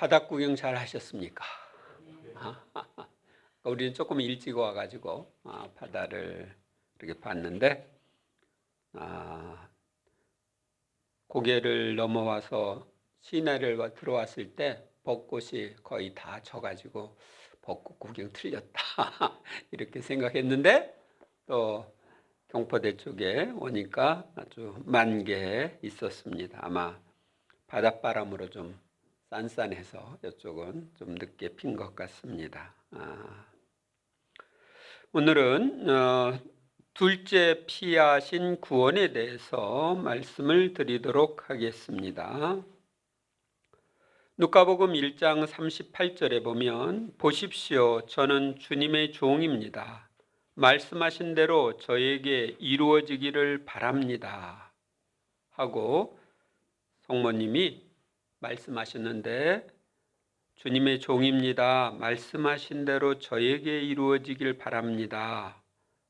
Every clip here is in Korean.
바닷 구경 잘 하셨습니까? 아, 우리는 조금 일찍 와가지고 아, 바다를 이렇게 봤는데 아, 고개를 넘어와서 시내를 와- 들어왔을 때 벚꽃이 거의 다 져가지고 벚꽃 구경 틀렸다 이렇게 생각했는데 또 경포대 쪽에 오니까 아주 만개 있었습니다. 아마 바닷바람으로 좀 싼싼해서 이쪽은 좀 늦게 핀 것 같습니다. 아, 오늘은 어, 둘째 피하신 구원에 대해서 말씀을 드리도록 하겠습니다. 누가복음 1장 38절에 보면 보십시오 저는 주님의 종입니다. 말씀하신 대로 저에게 이루어지기를 바랍니다. 하고 성모님이 말씀하셨는데 주님의 종입니다. 말씀하신 대로 저에게 이루어지길 바랍니다.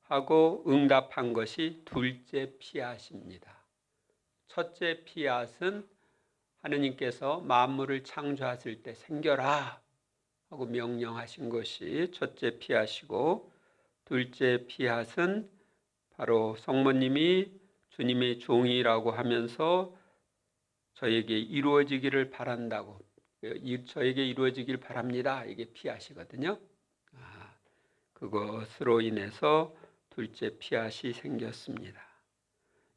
하고 응답한 것이 둘째 피앗입니다. 첫째 피앗은 하느님께서 만물을 창조하실 때 생겨라 하고 명령하신 것이 첫째 피앗이고 둘째 피앗은 바로 성모님이 주님의 종이라고 하면서 저에게 이루어지기를 바란다고 이- 저에게 이루어지길 바랍니다. 이게 피앗이거든요. 아, 그것으로 인해서 둘째 피앗이 생겼습니다.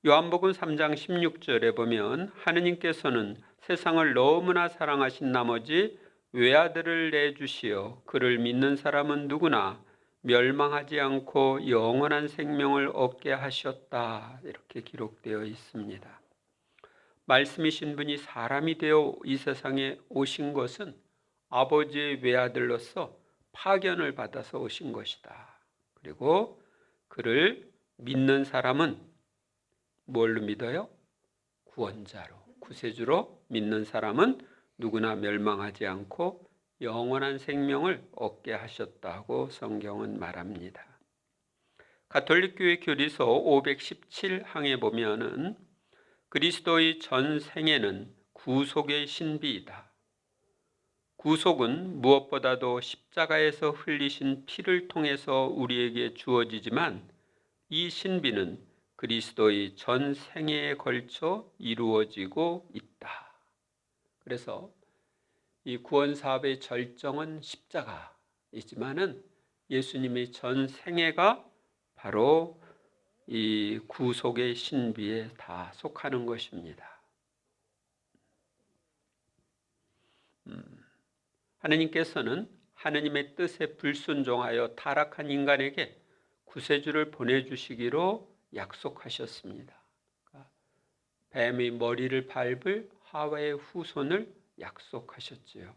요한복음 3장 16절에 보면 하느님께서는 세상을 너무나 사랑하신 나머지 외아들을 내주시어 그를 믿는 사람은 누구나 멸망하지 않고 영원한 생명을 얻게 하셨다. 이렇게 기록되어 있습니다. 말씀이신 분이 사람이 되어 이 세상에 오신 것은 아버지의 외아들로서 파견을 받아서 오신 것이다. 그리고 그를 믿는 사람은 뭘로 믿어요? 구원자로, 구세주로 믿는 사람은 누구나 mel망하지 않고 영원한 생명을 얻게 하셨다고 성경은 말합니다. 가톨릭 교회 교리서 517항에 보면은 그리스도의 전 생애는 구속의 신비이다. 구속은 무엇보다도 십자가에서 흘리신 피를 통해서 우리에게 주어지지만 이 신비는 그리스도의 전 생애에 걸쳐 이루어지고 있다. 그래서 이 구원 사업의 절정은 십자가이지만은 예수님의 전 생애가 바로 이 구속의 신비에 다 속하는 것입니다. 음, 하느님께서는 하느님의 뜻에 불순종하여 타락한 인간에게 구세주를 보내주시기로 약속하셨습니다. 그러니까 뱀의 머리를 밟을 하와의 후손을 약속하셨지요.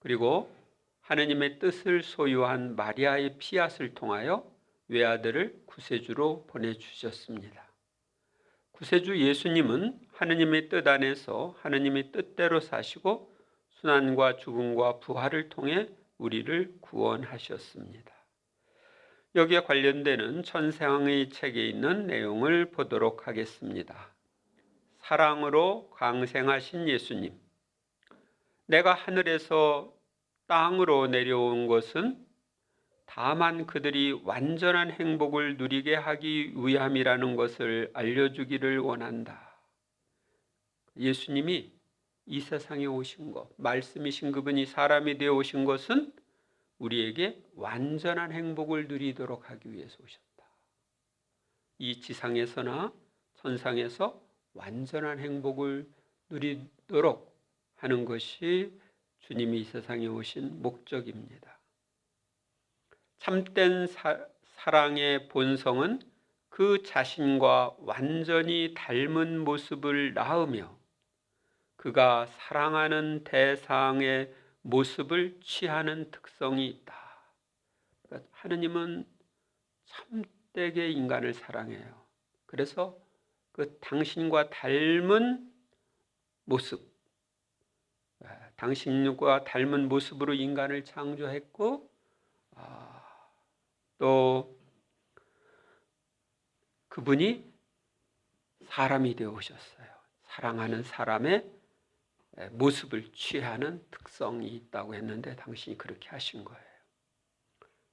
그리고 하느님의 뜻을 소유한 마리아의 피앗을 통하여 외아들을 구세주로 보내주셨습니다. 구세주 예수님은 하느님의 뜻 안에서 하느님의 뜻대로 사시고 순환과 죽음과 부활을 통해 우리를 구원하셨습니다. 여기에 관련되는 천상의 책에 있는 내용을 보도록 하겠습니다. 사랑으로 강생하신 예수님. 내가 하늘에서 땅으로 내려온 것은 다만 그들이 완전한 행복을 누리게 하기 위함이라는 것을 알려주기를 원한다. 예수님이 이 세상에 오신 것, 말씀이신 그분이 사람이 되어 오신 것은 우리에게 완전한 행복을 누리도록 하기 위해서 오셨다. 이 지상에서나 천상에서 완전한 행복을 누리도록 하는 것이 주님이 이 세상에 오신 목적입니다. 참된 사, 사랑의 본성은 그 자신과 완전히 닮은 모습을 낳으며 그가 사랑하는 대상의 모습을 취하는 특성이 있다. 하느님은 참되게 인간을 사랑해요. 그래서 그 당신과 닮은 모습, 아, 당신과 닮은 모습으로 인간을 창조했고, 아, 또 그분이 사람이 되어 오셨어요. 사랑하는 사람의 에, 모습을 취하는 특성이 있다고 했는데 당신이 그렇게 하신 거예요.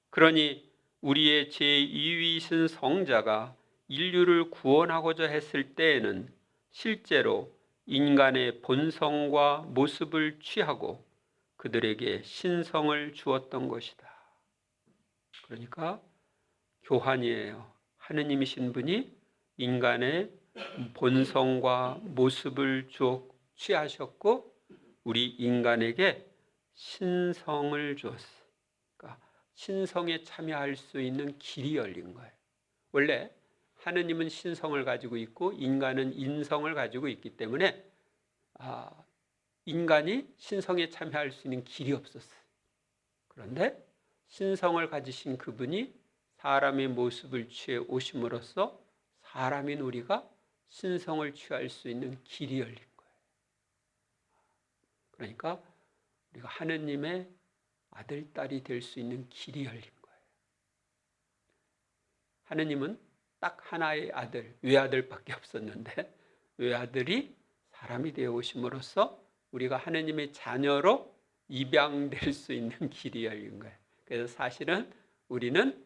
그러니 우리의 제2위신 성자가 인류를 구원하고자 했을 때에는 실제로 인간의 본성과 모습을 취하고 그들에게 신성을 주었던 것이다. 그러니까 교환이에요. 하느님이 신 분이 인간의 본성과 모습을 취하셨고 우리 인간에게 신성을 주었어요. 그러니까 신성에 참여할 수 있는 길이 열린 거예요. 원래 하느님은 신성을 가지고 있고 인간은 인성을 가지고 있기 때문에 아, 인간이 신성에 참여할 수 있는 길이 없었어요. 그런데 신성을 가지신 그분이 사람의 모습을 취해 오심으로써 사람인 우리가 신성을 취할 수 있는 길이 열린 거예요. 그러니까 우리가 하느님의 아들, 딸이 될 수 있는 길이 열린 거예요. 하느님은 딱 하나의 아들, 외아들밖에 없었는데 외아들이 사람이 되어 오심으로써 우리가 하느님의 자녀로 입양될 수 있는 길이 열린 거예요. 그래서 사실은 우리는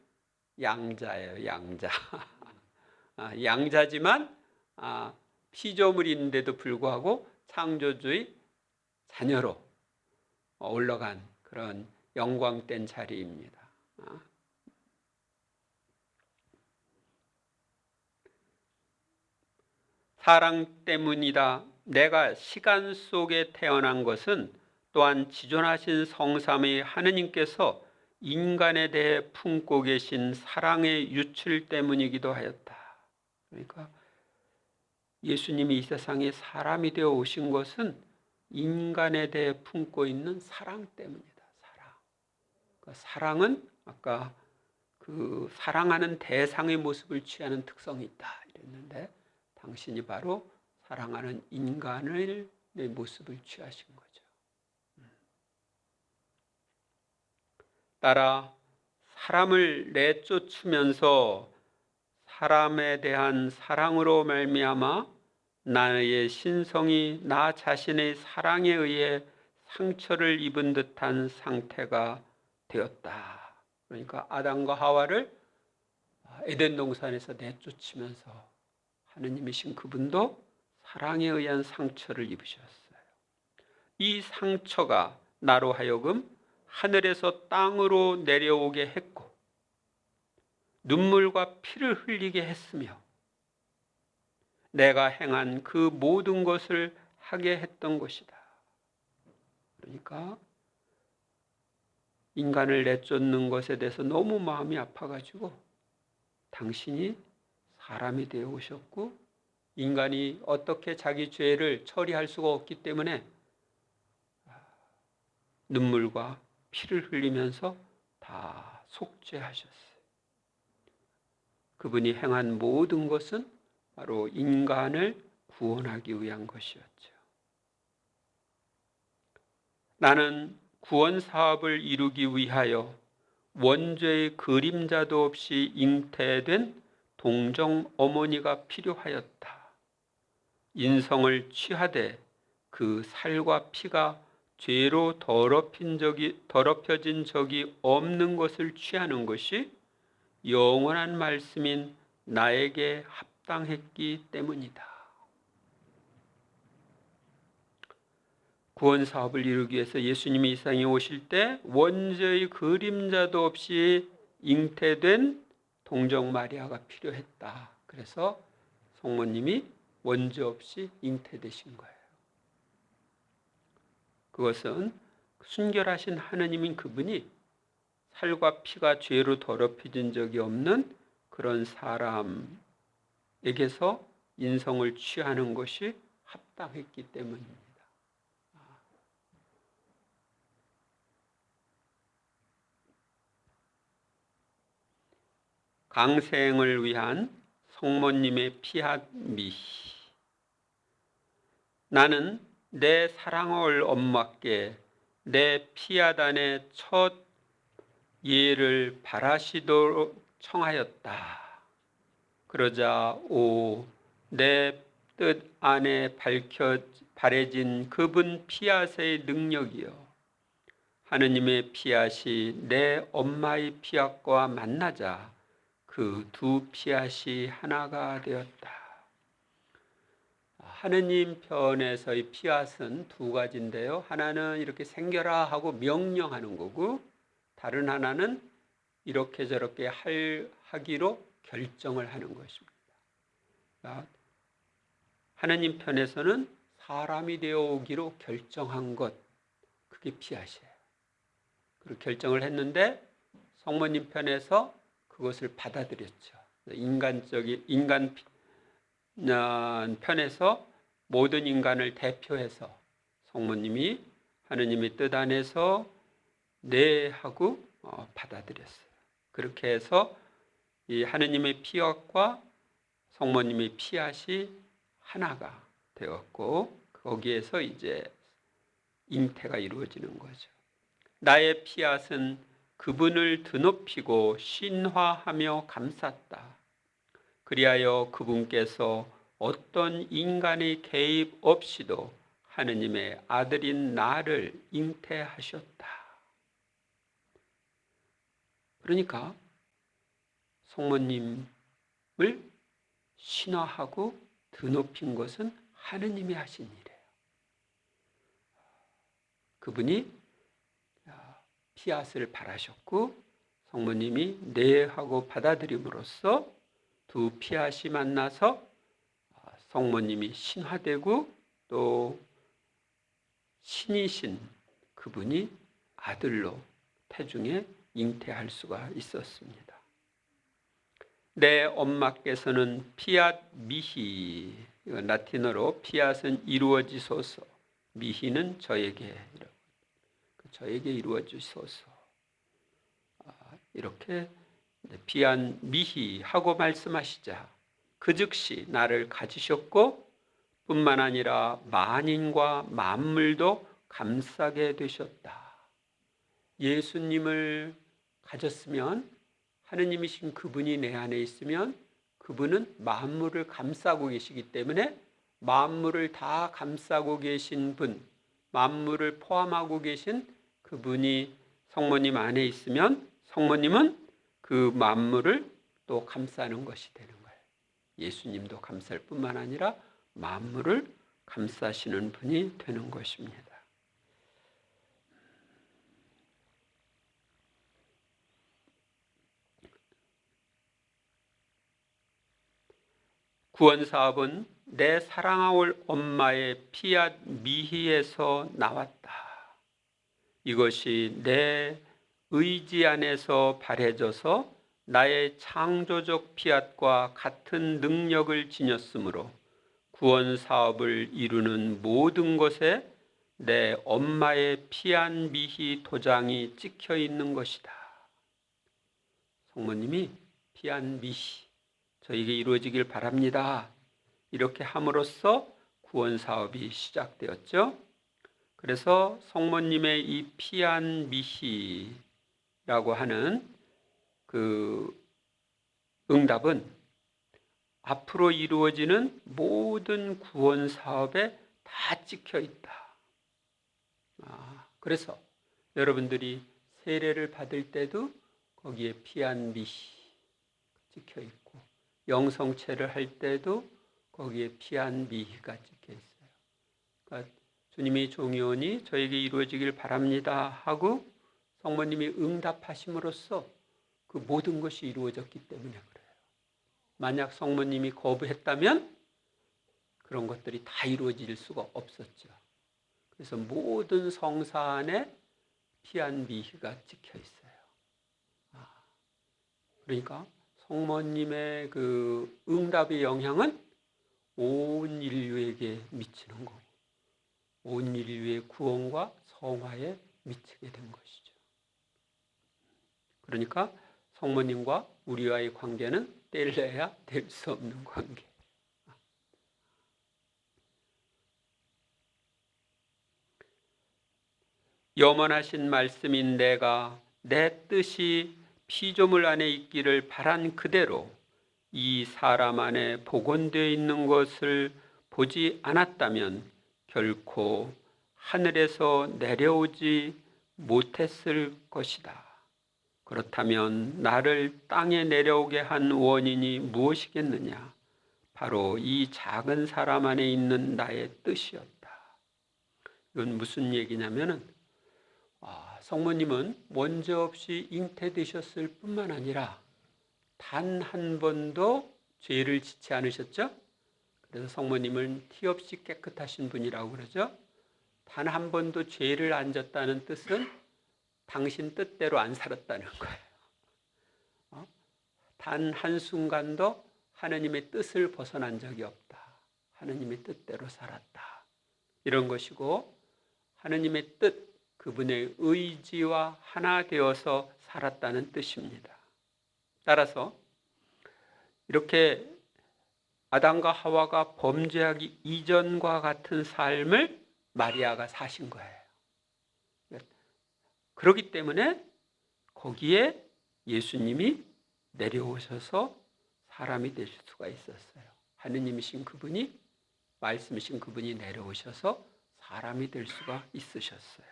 양자예요, 양자. 아, 양자지만 아, 피조물인데도 불구하고 창조주의 자녀로 올라간 그런 영광된 자리입니다. 아. 사랑 때문이다. 내가 시간 속에 태어난 것은 또한 지존하신 성삼의 하느님께서 인간에 대해 품고 계신 사랑의 유출 때문이기도 하였다. 그러니까 예수님이 이 세상에 사람이 되어 오신 것은 인간에 대해 품고 있는 사랑 때문이다. 사랑. 그러니까 사랑은 아까 그 사랑하는 대상의 모습을 취하는 특성이 있다 이랬는데 당신이 바로 사랑하는 인간을 내 모습을 취하신 거죠. 따라 사람을 내쫓으면서 사람에 대한 사랑으로 말미암아 나의 신성이 나 자신의 사랑에 의해 상처를 입은 듯한 상태가 되었다. 그러니까 아담과 하와를 에덴 동산에서 내쫓으면서 하느님이신 그분도 사랑에 의한 상처를 입으셨어요. 이 상처가 나로 하여금 하늘에서 땅으로 내려오게 했고 눈물과 피를 흘리게 했으며 내가 행한 그 모든 것을 하게 했던 것이다. 그러니까 인간을 내쫓는 것에 대해서 너무 마음이 아파가지고 당신이 사람이 되어 오셨고 인간이 어떻게 자기 죄를 처리할 수가 없기 때문에 눈물과 피를 흘리면서 다 속죄하셨어요. 그분이 행한 모든 것은 바로 인간을 구원하기 위한 것이었죠. 나는 구원 사업을 이루기 위하여 원죄의 그림자도 없이 잉태된 동정 어머니가 필요하였다. 인성을 취하되 그 살과 피가 죄로 더럽힌 적이 더럽혀진 적이 없는 것을 취하는 것이 영원한 말씀인 나에게 합당했기 때문이다. 구원 사업을 이루기 위해서 예수님이 이 세상에 오실 때 원죄의 그림자도 없이 잉태된 동정 마리아가 필요했다. 그래서 성모님이 원죄 없이 잉태되신 거예요. 그것은 순결하신 하나님인 그분이 살과 피가 죄로 더럽혀진 적이 없는 그런 사람에게서 인성을 취하는 것이 합당했기 때문입니다. 강생을 위한 성모님의 피합미. 나는 내 사랑을 엄마께 내 피하단의 첫 예를 바라시도록 청하였다. 그러자 오 내 뜻 안에 밝혀 바래진 그분 피앗의 능력이요 하느님의 피앗이 내 엄마의 피앗과 만나자 그 두 피앗이 하나가 되었다. 하느님 편에서의 피앗은 두 가지인데요. 하나는 이렇게 생겨라 하고 명령하는 거고 다른 하나는 이렇게 저렇게 할, 하기로 결정을 하는 것입니다. 아, 하느님 편에서는 사람이 되어 오기로 결정한 것, 그게 피앗이에요. 그리고 결정을 했는데 성모님 편에서 그것을 받아들였죠. 인간적인 인간 편에서 모든 인간을 대표해서 성모님이 하느님의 뜻 안에서 네 하고 어, 받아들였어요. 그렇게 해서 이 하느님의 피앗과 성모님의 피앗이 하나가 되었고 거기에서 이제 잉태가 이루어지는 거죠. 나의 피앗은 그분을 드높이고 신화하며 감쌌다. 그리하여 그분께서 어떤 인간의 개입 없이도 하느님의 아들인 나를 잉태하셨다. 그러니까 성모님을 신화하고 드높인 것은 하느님이 하신 일이에요. 그분이 피앗을 바라셨고 성모님이 네 하고 받아들임으로써 두 피앗이 만나서 성모님이 신화되고 또 신이신 그분이 아들로 태중에 잉태할 수가 있었습니다. 내 엄마께서는 피앗 미히 라틴어로 피앗은 이루어지소서 미히는 저에게 저에게 이루어지소서 아, 이렇게 피한 미히 하고 말씀하시자 그 즉시 나를 가지셨고 뿐만 아니라 만인과 만물도 감싸게 되셨다. 예수님을 가졌으면 하느님이신 그분이 내 안에 있으면 그분은 만물을 감싸고 계시기 때문에 만물을 다 감싸고 계신 분, 만물을 포함하고 계신 그분이 성모님 안에 있으면 성모님은 그 만물을 또 감싸는 것이 되는 거예요. 예수님도 감쌀 뿐만 아니라 만물을 감싸시는 분이 되는 것입니다. 구원 사업은 내 사랑하올 엄마의 피앗 미희에서 나왔다. 이것이 내 의지 안에서 발해져서 나의 창조적 피앗과 같은 능력을 지녔으므로 구원 사업을 이루는 모든 것에 내 엄마의 피안 미희 도장이 찍혀 있는 것이다. 성모님이 피안 미희 저에게 이루어지길 바랍니다. 이렇게 함으로써 구원 사업이 시작되었죠. 그래서 성모님의 이 피안 미희 라고 하는 그 응답은 앞으로 이루어지는 모든 구원 사업에 다 찍혀 있다. 아, 그래서 여러분들이 세례를 받을 때도 거기에 피안 미시 찍혀 있고 영성체를 할 때도 거기에 피안 미희가 찍혀 있어요. 그러니까 주님이 종이 오니 저에게 이루어지길 바랍니다 하고 성모님이 응답하심으로써 그 모든 것이 이루어졌기 때문에 그래요. 만약 성모님이 거부했다면 그런 것들이 다 이루어질 수가 없었죠. 그래서 모든 성사 안에 피한 미희가 찍혀 있어요. 아, 그러니까 성모님의 그 응답의 영향은 온 인류에게 미치는 거고, 온 인류의 구원과 성화에 미치게 된 것이죠. 그러니까 성모님과 우리와의 관계는 뗄래야 될수 없는 관계. 염원하신 말씀인 내가 내 뜻이 피조물 안에 있기를 바란 그대로 이 사람 안에 복원되어 있는 것을 보지 않았다면 결코 하늘에서 내려오지 못했을 것이다. 그렇다면 나를 땅에 내려오게 한 원인이 무엇이겠느냐? 바로 이 작은 사람 안에 있는 나의 뜻이었다. 이건 무슨 얘기냐면은 아, 성모님은 먼저 없이 잉태되셨을 뿐만 아니라 단 한 번도 죄를 짓지 않으셨죠? 그래서 성모님은 티 없이 깨끗하신 분이라고 그러죠. 단 한 번도 죄를 안 졌다는 뜻은 당신 뜻대로 안 살았다는 거예요. 어? 단 한순간도 하느님의 뜻을 벗어난 적이 없다. 하느님의 뜻대로 살았다. 이런 것이고 하느님의 뜻, 그분의 의지와 하나 되어서 살았다는 뜻입니다. 따라서 이렇게 아담과 하와가 범죄하기 이전과 같은 삶을 마리아가 사신 거예요. 그렇기 때문에 거기에 예수님이 내려오셔서 사람이 될 수가 있었어요. 하느님이신 그분이 말씀이신 그분이 내려오셔서 사람이 될 수가 있으셨어요.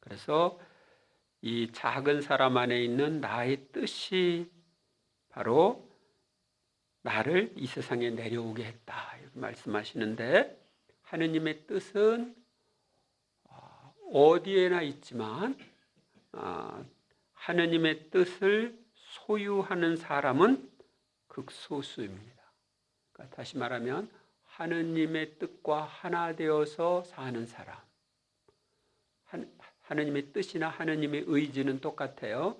그래서 이 작은 사람 안에 있는 나의 뜻이 바로 나를 이 세상에 내려오게 했다. 이렇게 말씀하시는데 하느님의 뜻은 어디에나 있지만 아, 하느님의 뜻을 소유하는 사람은 극소수입니다. 그러니까 다시 말하면 하느님의 뜻과 하나 되어서 사는 사람. 하느님의 뜻이나 하느님의 의지는 똑같아요.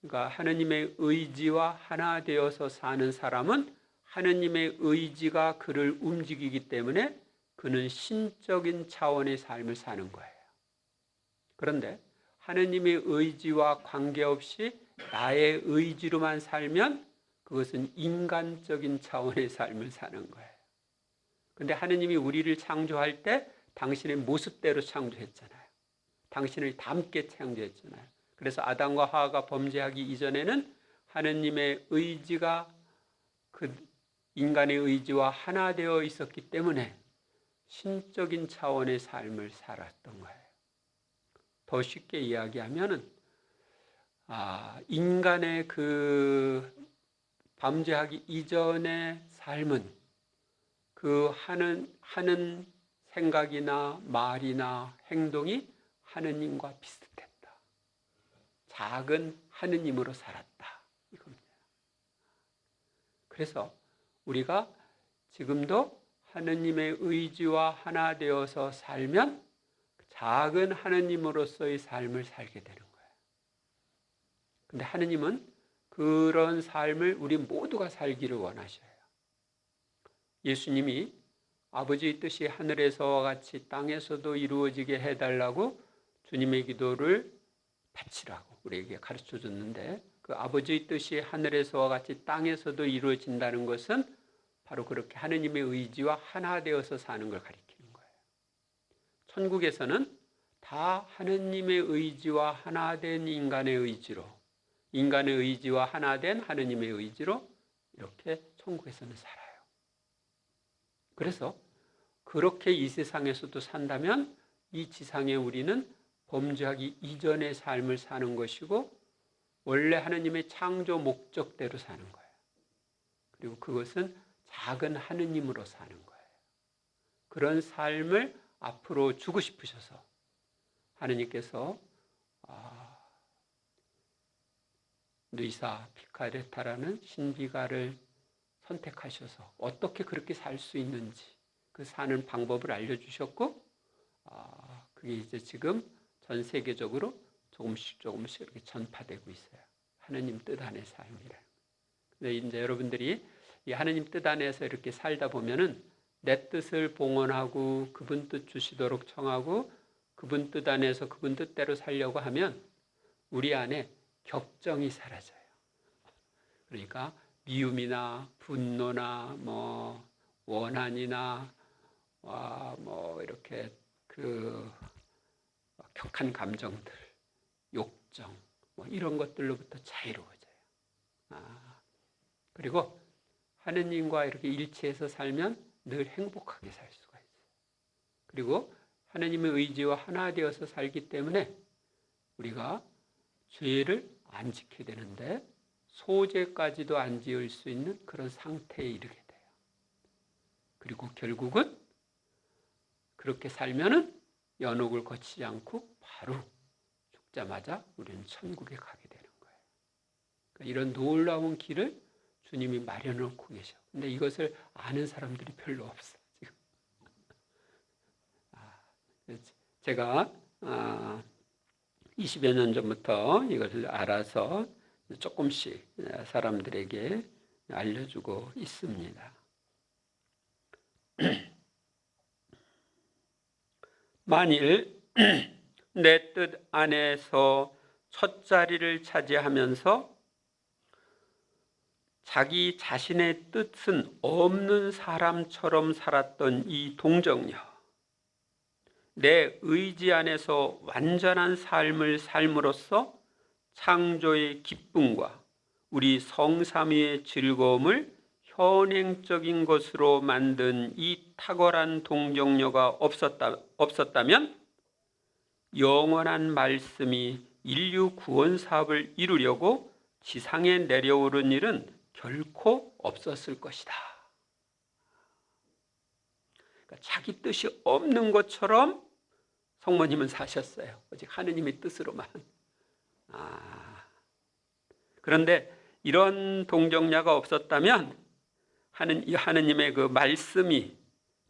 그러니까 하느님의 의지와 하나 되어서 사는 사람은 하느님의 의지가 그를 움직이기 때문에 그는 신적인 차원의 삶을 사는 거예요. 그런데 하느님의 의지와 관계없이 나의 의지로만 살면 그것은 인간적인 차원의 삶을 사는 거예요. 근데 하느님이 우리를 창조할 때 당신의 모습대로 창조했잖아요. 당신을 닮게 창조했잖아요. 그래서 아담과 하와가 범죄하기 이전에는 하느님의 의지가 그 인간의 의지와 하나 되어 있었기 때문에 신적인 차원의 삶을 살았던 거예요. 더 쉽게 이야기하면은 아, 인간의 그 범죄하기 이전의 삶은 그 하는 하는 생각이나 말이나 행동이 하느님과 비슷했다. 작은 하느님으로 살았다. 이겁니다. 그래서 우리가 지금도 하느님의 의지와 하나 되어서 살면 작은 하느님으로서의 삶을 살게 되는 거예요. 근데 하느님은 그런 삶을 우리 모두가 살기를 원하셔요. 예수님이 아버지의 뜻이 하늘에서와 같이 땅에서도 이루어지게 해달라고 주님의 기도를 바치라고 우리에게 가르쳐 줬는데 그 아버지의 뜻이 하늘에서와 같이 땅에서도 이루어진다는 것은 바로 그렇게 하느님의 의지와 하나 되어서 사는 걸 가리킵니다. 천국에서는 다 하느님의 의지와 하나 된 인간의 의지로 인간의 의지와 하나 된 하느님의 의지로 이렇게 천국에서는 살아요. 그래서 그렇게 이 세상에서도 산다면 이 지상에 우리는 범죄하기 이전의 삶을 사는 것이고 원래 하느님의 창조 목적대로 사는 거예요. 그리고 그것은 작은 하느님으로 사는 거예요. 그런 삶을 앞으로 주고 싶으셔서 하느님께서 아, 누이사 피카레타라는 신비가를 선택하셔서 어떻게 그렇게 살 수 있는지 그 사는 방법을 알려주셨고 아, 그게 이제 지금 전 세계적으로 조금씩 조금씩 이렇게 전파되고 있어요. 하느님 뜻 안의 삶이라. 근데 이제 여러분들이 이 하느님 뜻 안에서 이렇게 살다 보면은 내 뜻을 봉헌하고 그분 뜻 주시도록 청하고 그분 뜻 안에서 그분 뜻대로 살려고 하면 우리 안에 격정이 사라져요. 그러니까 미움이나 분노나 뭐 원한이나 뭐 이렇게 그 격한 감정들, 욕정 뭐 이런 것들로부터 자유로워져요. 아, 그리고 하느님과 이렇게 일치해서 살면 늘 행복하게 살 수가 있어요. 그리고 하나님의 의지와 하나 되어서 살기 때문에 우리가 죄를 안 지켜야 되는데 소재까지도 안 지을 수 있는 그런 상태에 이르게 돼요. 그리고 결국은 그렇게 살면은 연옥을 거치지 않고 바로 죽자마자 우리는 천국에 가게 되는 거예요. 그러니까 이런 놀라운 길을 주님이 마련해 놓고 계셔. 근데 이것을 아는 사람들이 별로 없어. 지금. 아, 제가 아, 20여 년 전부터 이것을 알아서 조금씩 사람들에게 알려주고 있습니다. 만일 내 뜻 안에서 첫 자리를 차지하면서 자기 자신의 뜻은 없는 사람처럼 살았던 이 동정녀, 내 의지 안에서 완전한 삶을 삶으로써 창조의 기쁨과 우리 성삼위의 즐거움을 현행적인 것으로 만든 이 탁월한 동정녀가 없었다, 없었다면 영원한 말씀이 인류 구원 사업을 이루려고 지상에 내려오른 일은 결코 없었을 것이다. 그러니까 자기 뜻이 없는 것처럼 성모님은 사셨어요. 오직 하느님의 뜻으로만. 아. 그런데 이런 동정녀가 없었다면 하는 이 하느님의 그 말씀이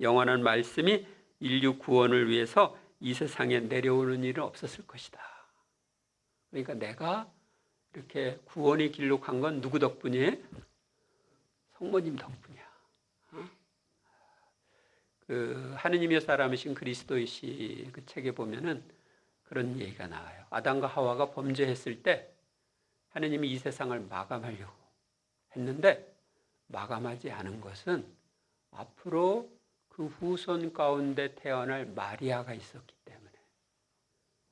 영원한 말씀이 인류 구원을 위해서 이 세상에 내려오는 일은 없었을 것이다. 그러니까 내가 이렇게 구원의 길로 간 건 누구 덕분이에요? 성모님 덕분이야. 어? 그 하느님의 사람이신 그리스도이시 그 책에 보면은 그런 얘기가 나와요. 아담과 하와가 범죄했을 때 하느님이 이 세상을 마감하려고 했는데 마감하지 않은 것은 앞으로 그 후손 가운데 태어날 마리아가 있었기 때문에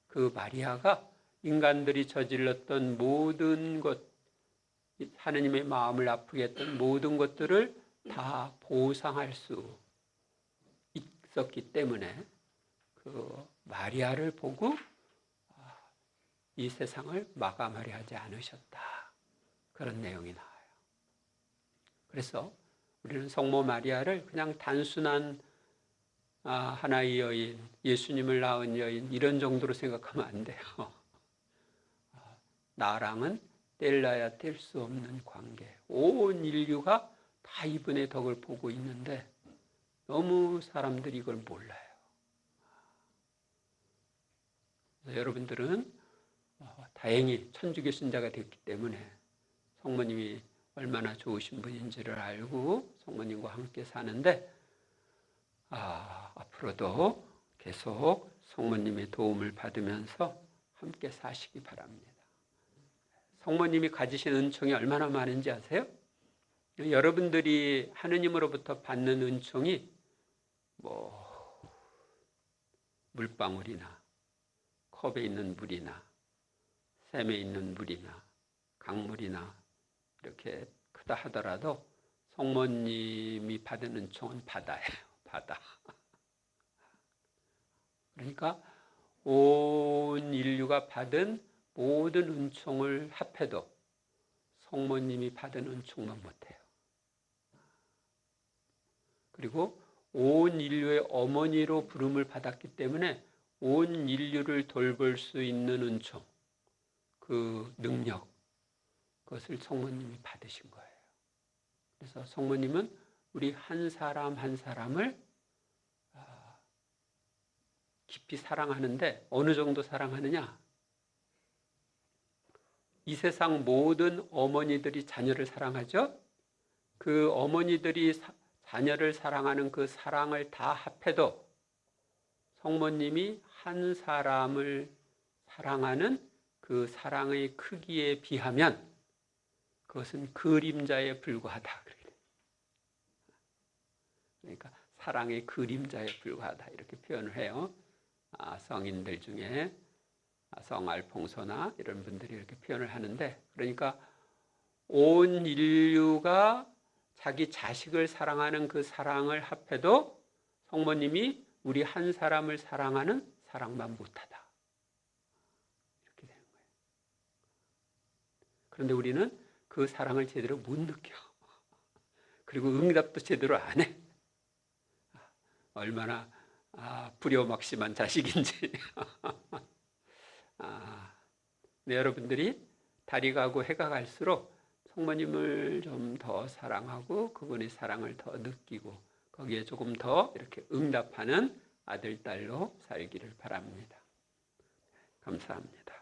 그 마리아가 인간들이 저질렀던 모든 것, 하느님의 마음을 아프게 했던 모든 것들을 다 보상할 수 있었기 때문에 그 마리아를 보고 아, 이 세상을 마감하려 하지 않으셨다. 그런 내용이 나와요. 그래서 우리는 성모 마리아를 그냥 단순한 아, 하나의 여인, 예수님을 낳은 여인 이런 정도로 생각하면 안 돼요. 아, 나랑은 뗄라야 뗄 수 없는 관계. 온 인류가 다 이분의 덕을 보고 있는데 너무 사람들이 이걸 몰라요. 여러분들은 어, 다행히 천주교 신자가 됐기 때문에 성모님이 얼마나 좋으신 분인지를 알고 성모님과 함께 사는데 아, 앞으로도 계속 성모님의 도움을 받으면서 함께 사시기 바랍니다. 성모님이 가지신 은총이 얼마나 많은지 아세요? 여러분들이 하느님으로부터 받는 은총이 뭐 물방울이나 컵에 있는 물이나 샘에 있는 물이나 강물이나 이렇게 크다 하더라도 성모님이 받은 은총은 바다예요. 바다. 그러니까 온 인류가 받은 모든 은총을 합해도 성모님이 받은 은총만 못해요. 그리고 온 인류의 어머니로 부름을 받았기 때문에 온 인류를 돌볼 수 있는 은총, 그 능력, 그것을 성모님이 받으신 거예요. 그래서 성모님은 우리 한 사람 한 사람을 아, 깊이 사랑하는데 어느 정도 사랑하느냐? 이 세상 모든 어머니들이 자녀를 사랑하죠? 그 어머니들이 사, 자녀를 사랑하는 그 사랑을 다 합해도 성모님이 한 사람을 사랑하는 그 사랑의 크기에 비하면 그것은 그림자에 불과하다. 그러니까 사랑의 그림자에 불과하다 이렇게 표현을 해요. 아, 성인들 중에 아, 성 알퐁소나 이런 분들이 이렇게 표현을 하는데 그러니까 온 인류가 자기 자식을 사랑하는 그 사랑을 합해도 성모님이 우리 한 사람을 사랑하는 사랑만 못하다. 이렇게 되는 거예요. 그런데 우리는 그 사랑을 제대로 못 느껴. 그리고 응답도 제대로 안 해. 얼마나 아, 불효막심한 자식인지. 아, 네, 여러분들이 달이 가고 해가 갈수록 성모님을 좀 더 사랑하고 그분의 사랑을 더 느끼고 거기에 조금 더 이렇게 응답하는 아들, 딸로 살기를 바랍니다. 감사합니다.